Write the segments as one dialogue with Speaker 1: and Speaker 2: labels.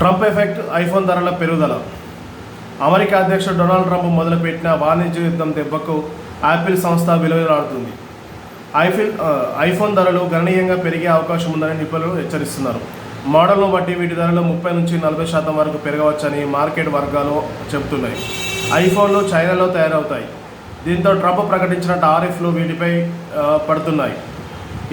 Speaker 1: Trump effect iPhone ధరల పెరుగుదల. America అధ్యక్షుడు డొనాల్డ్ ట్రంప్ మొదలుపెట్టిన వాణిజ్య యుద్ధం దెబ్బకు యాపిల్ సంస్థ విలువలాడుతుంది ఐఫిల్ ఐఫోన్ ధరలు గణనీయంగా పెరిగే అవకాశం ఉందని నిపుణులు హెచ్చరిస్తున్నారు. మోడల్ను బట్టి వీటి ధరలు ముప్పై నుంచి నలభై శాతం వరకు పెరగవచ్చని మార్కెట్ వర్గాలు చెబుతున్నాయి. ఐఫోన్లు చైనాలో తయారవుతాయి. దీంతో ట్రంప్ ప్రకటించిన టారిఫ్లు వీటిపై పడుతున్నాయి.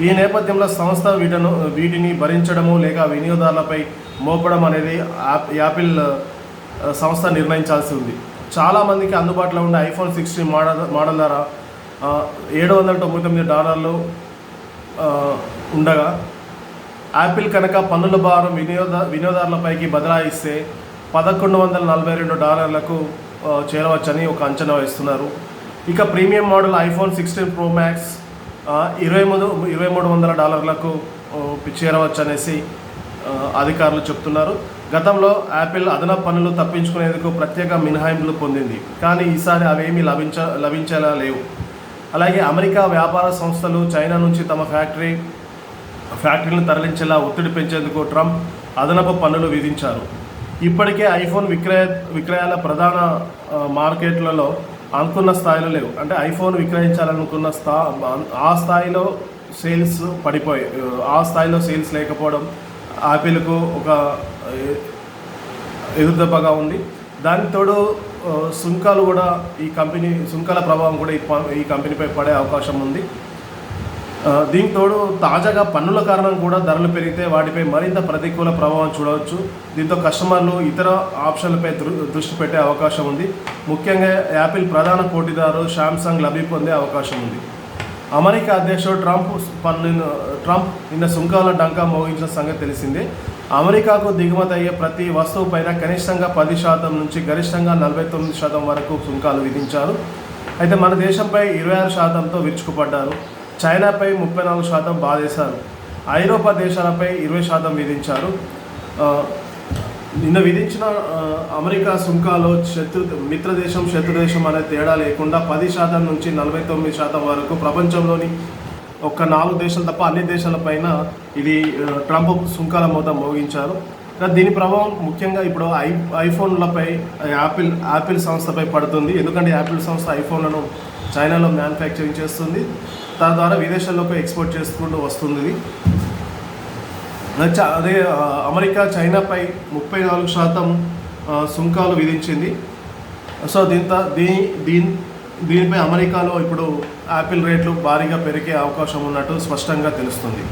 Speaker 1: ఈ నేపథ్యంలో సంస్థ వీటను వీటిని భరించడము లేక వినియోగదారులపై మోపడం అనేది యాప్- యాపిల్ సంస్థ నిర్ణయించాల్సి ఉంది. చాలామందికి అందుబాటులో ఉండే ఐఫోన్ సిక్స్టీన్ మోడల్ మోడల్ ధర ఏడు వందల తొంభై తొమ్మిది డాలర్లు ఉండగా యాపిల్ కనుక పన్నుల భారం వినియోగ వినియోగదారులపైకి బదలాయిస్తే పదకొండు వందల నలభై రెండు డాలర్లకు చేరవచ్చని ఒక అంచనా వేస్తున్నారు. ఇక premium model iPhone sixteen Pro Max ఇరవై మూడు ఇరవై మూడు వందల డాలర్లకు చేరవచ్చు అనేసి అధికారులు చెప్తున్నారు. గతంలో యాపిల్ అదనపు పన్నులు తప్పించుకునేందుకు ప్రత్యేక మినహాయింపులు పొందింది. కానీ ఈసారి అవేమీ లభించ లభించేలా లేవు. అలాగే అమెరికా వ్యాపార సంస్థలు చైనా నుంచి తమ ఫ్యాక్టరీ ఫ్యాక్టరీలను తరలించేలా ఒత్తిడి పెంచేందుకు ట్రంప్ అదనపు పన్నులు విధించారు. ఇప్పటికే ఐఫోన్ విక్రయ విక్రయాల ప్రధాన మార్కెట్లలో అనుకున్న స్థాయిలో లేవు. అంటే ఐఫోన్ విక్రయించాలనుకున్న స్థా ఆ స్థాయిలో సేల్స్ పడిపోయి ఆ స్థాయిలో సేల్స్ లేకపోవడం యాపిల్కు ఒక ఎదురుదెబ్బగా ఉంది. దానికి తోడు సుంకాలు కూడా ఈ కంపెనీ సుంకాల ప్రభావం కూడా ఈ ప- ఈ కంపెనీపై పడే అవకాశం ఉంది. దీనికి తోడు తాజాగా పన్నుల కారణం కూడా ధరలు పెరిగితే వాటిపై మరింత ప్రతికూల ప్రభావం చూడవచ్చు. దీంతో కస్టమర్లు ఇతర ఆప్షన్లపై దృష్టి పెట్టే అవకాశం ఉంది. ముఖ్యంగా యాపిల్ ప్రధాన పోటీదారు శాంసంగ్ లభి పొందే అవకాశం ఉంది. అమెరికా అధ్యక్షుడు ట్రంప్ పన్ను ట్రంప్ నిన్న సుంకాల డంకా మోగించిన సంగతి తెలిసిందే. అమెరికాకు దిగుమతి అయ్యే ప్రతి వస్తువు పైన కనిష్టంగా పది శాతం నుంచి గరిష్టంగా నలభై తొమ్మిది శాతం వరకు సుంకాలు విధించారు. అయితే మన దేశంపై ఇరవై ఆరు శాతంతో విరుచుకుపడ్డారు. చైనాపై ముప్పై నాలుగు శాతం బాధేశారు. ఐరోపా దేశాలపై ఇరవై శాతం విధించారు. నిన్న విధించిన అమెరికా సుంకాలో శత్రు మిత్ర దేశం శత్రు దేశం అనే తేడా లేకుండా పది శాతం నుంచి నలభై తొమ్మిది శాతం వరకు ప్రపంచంలోని ఒక్క నాలుగు దేశాలు తప్ప అన్ని దేశాలపైన ఇది ట్రంప్ సుంకాల మొత్తం మోగించారు. దీని ప్రభావం ముఖ్యంగా ఇప్పుడు ఐ ఐఫోన్లపై యాపిల్ యాపిల్ సంస్థపై పడుతుంది. ఎందుకంటే యాపిల్ సంస్థ ఐఫోన్లను చైనాలో మ్యానుఫ్యాక్చరింగ్ చేస్తుంది. తద్వారా విదేశాల్లోకి ఎక్స్పోర్ట్ చేసుకుంటూ వస్తుంది అదే అమెరికా చైనాపై ముప్పై నాలుగు శాతం సుంకాలు విధించింది. సో దీంతో దీని దీని దీనిపై అమెరికాలో ఇప్పుడు యాపిల్ రేట్లు భారీగా పెరిగే అవకాశం ఉన్నట్టు స్పష్టంగా తెలుస్తుంది.